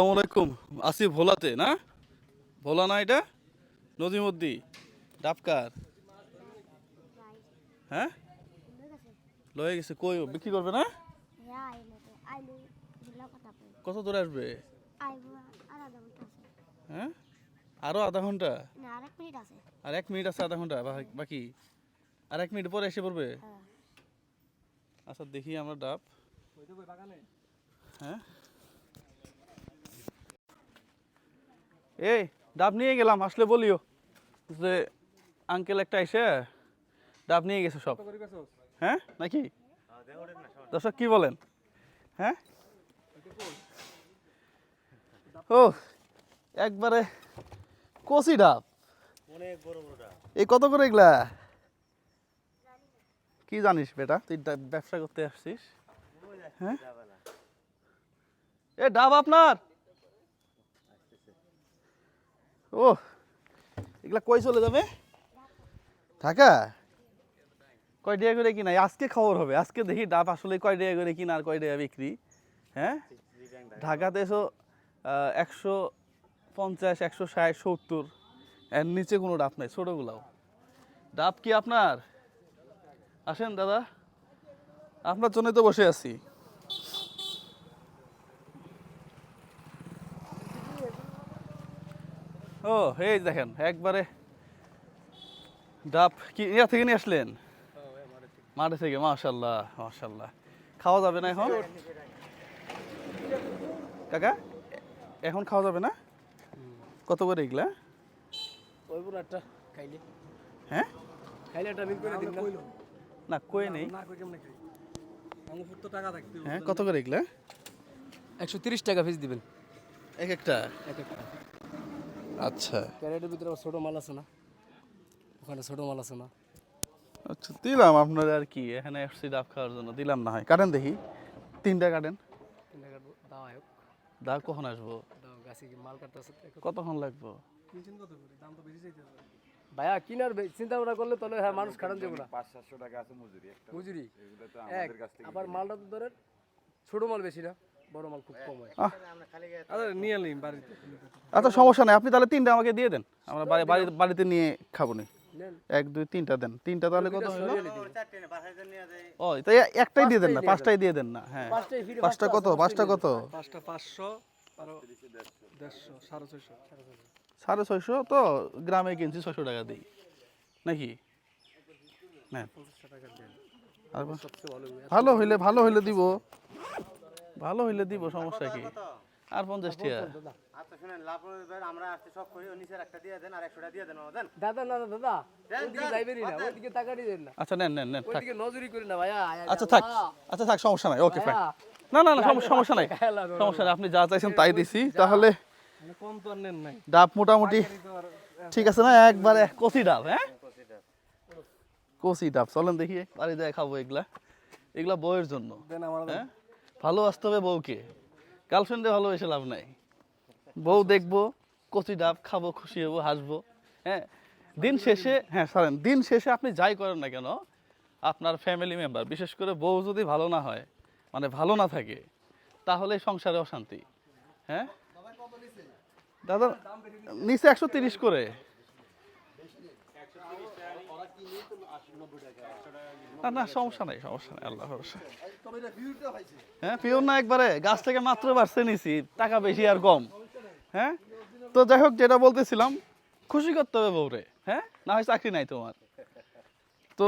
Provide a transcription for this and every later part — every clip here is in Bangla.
আসসালামু আলাইকুম। আসি ভোলাতে না? ভোলা না এটা? নদীমদ্দি ডাবকার। হ্যাঁ? লয়ে গেছে কই বিক্রি করবে না? কত দূরে আসবে? হ্যাঁ? আরও আধা ঘণ্টা? আর এক মিনিট আছে আধা ঘণ্টা বাকি? আর এক মিনিট পরে এসে পড়বে? হ্যাঁ। আচ্ছা দেখি আমরা ডাব। হ্যাঁ? এই, ডাব নিয়ে গেলাম, আসলে বলিও যে আঙ্কেল একটা এসে ডাব নিয়ে গেছে সব। হ্যাঁ? নাকি? দর্শক কি বলেন? হ্যাঁ? ও, একবারে কচি ডাব। এই কত করে এগুলা? কি জানিস বেটা, তুই ব্যবসা করতে আসছিস? হ্যাঁ? এ, ডাব আপনার? ও এগুলা কই চলে যাবে? ঢাকা? কয় টাকা করে কিনা? আজকে খবর হবে। আজকে দেখি ডাব আসলে কয় টাকা করে কিনা আর কয় টাকা বিক্রি। হ্যাঁ? ঢাকাতে এসো একশো পঞ্চাশ একশো ষাট সত্তর। এর নিচে কোনো ডাব নাই ছোটোগুলাও। ডাব কি আপনার? আসেন দাদা। আপনার জন্যই তো বসে আছি। ও এই দেখেন একবারে ডাব কি ইয়া থেকে নিয়ে আসলেন? মাঠে থেকে মাশাল্লাহ মাশাল্লাহ। খাওয়া যাবে না এখন? কাকা এখন খাওয়া যাবে না? কত করে এগুলা? ওই পুরো একটা খাইলে। হ্যাঁ? খাইলে একটা বিল করে দিন না। কই নেই। না কই কেমনে খাই? আমার তো টাকা থাকতে হ্যাঁ কত করে এগুলা? একশো তিরিশ টাকা ফিস দিবেন। এক একটা? এক একটা। আচ্ছা। ক্যারেটের ভিতরে ছোটো মাল আছে না? ওখানে ছোটো মাল আছে না? আচ্ছা দিলাম আপনার আর কি এখানে এসছি ডাব খাওয়ার জন্য। দিলাম না হয়। কাটেন দেখি। তিনটা কাটেন। তিন টাকা দাও আয়োগ দা কখন আসব? গাছে কি মাল কাটতেছে কতক্ষণ লাগবো? কিনছেন কত করে? দাম তো বেশি চাইতে ভাইয়া কিনার চিন্তা ভাবনা করলে তাহলে হ্যাঁ মানুষ খারাপ যাবে না। পাঁচ সাতশো টাকা আছে মজুরি মজুরি? এগুলো তো এক আমাদের কাছ থেকে আবার মালটা তো ধরেন ছোটো মাল বেশি না? বড় মাল খুব কম হয়। আরে নিয়ে নিন বাড়িতে। আচ্ছা সমস্যা নাই। আপনি তাহলে তিনটা আমাকে দিয়ে দেন। আমরা বাড়ি বাড়ি- বাড়িতে নিয়ে খাব নি। এক দুই তিনটা দেন। তিনটা তাহলে কত হলো ও তাই একটাই দিয়ে দেন না পাঁচটাই দিয়ে দেন না হ্যাঁ। পাঁচটা কত? পাঁচটা কত? পাঁচটা পাঁচশো সাড়ে ছয়শো। তো গ্রামে কিনছি ছয়শো টাকা দিই। নাকি। ভালো হইলে ভালো হইলে দিব। ভালো হইলে দিব সমস্যা কি? আর পঞ্চাশ টাকা আচ্ছা শুনেন লাভ আমরা আসতে সব করি ও নিচের একটা দিয়ে দেন আর একশোটা দিয়ে দেন দেন। দাদা না দাদা ওইদিকে যাইবেনই না ওইদিকে তাকানি দেন না। আচ্ছা নেন নেন নেন থাক। ওইদিকে নজরি করি না ভাইয়া আচ্ছা থাক। আচ্ছা থাক সমস্যা নাই ওকে ফাইন না না না সম- সমস্যা নাই। সমস্যা নাই আপনি যা চাইছেন তাই দিছি। তাহলে কম তো আর নেন নাই। ডাব মোটামুটি ঠিক আছে না একবারে কচি ডাব হ্যাঁ? কচি ডাব চলেন দেখি বাড়ি যায় খাব এগুলা। এগুলা বউয়ের জন্য দেন আমার হ্যাঁ? ভালোবাসতে হবে বউকে। গার্লফ্রেন্ডে ভালোবেসে লাভ নাই। বউ দেখব, কচি ডাব খাব, খুশি হব, হাসবো হ্যাঁ। দিন শেষে হ্যাঁ সরেন, দিন শেষে আপনি যাই করেন না কেন, আপনার ফ্যামিলি মেম্বার বিশেষ করে বউ যদি ভালো না হয় মানে ভালো না থাকে, তাহলে সংসারে অশান্তি হ্যাঁ? দাদা, নিচে একশো তিরিশ করে। না না, সমস্যা নাই সমস্যা নাই আল্লাহ ভরসা। হ্যাঁ পিওর না একবারে, গাছ থেকে মাত্র বাড়ছে নিছি, টাকা বেশি আর কম। হ্যাঁ? তো যাই হোক, যেটা বলতেছিলাম, খুশি করতে হবে বউরে হ্যাঁ? না হয় চাকরি নাই তোমার। তো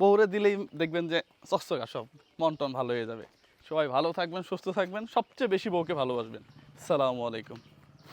বউরে দিলেই দেখবেন যে চকচকা সব, মন টন ভালো হয়ে যাবে। সবাই ভালো থাকবেন, সুস্থ থাকবেন, সবচেয়ে বেশি বউকে ভালোবাসবেন। সালামু আলাইকুম।